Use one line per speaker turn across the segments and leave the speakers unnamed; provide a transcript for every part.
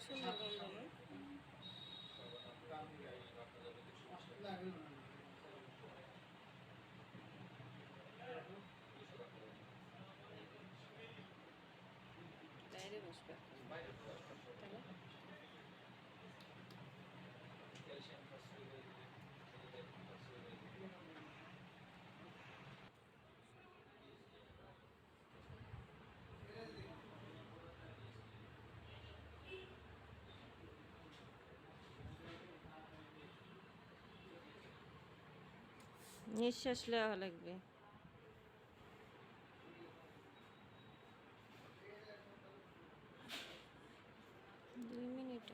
সুন্দর গন্ধ বাইরে বসবে। নিঃশ্বাস নেওয়া লাগবে। দুই মিনিট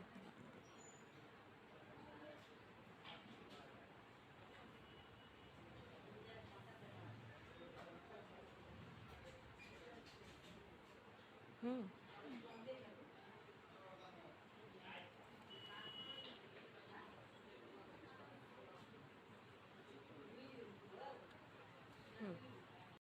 হুম।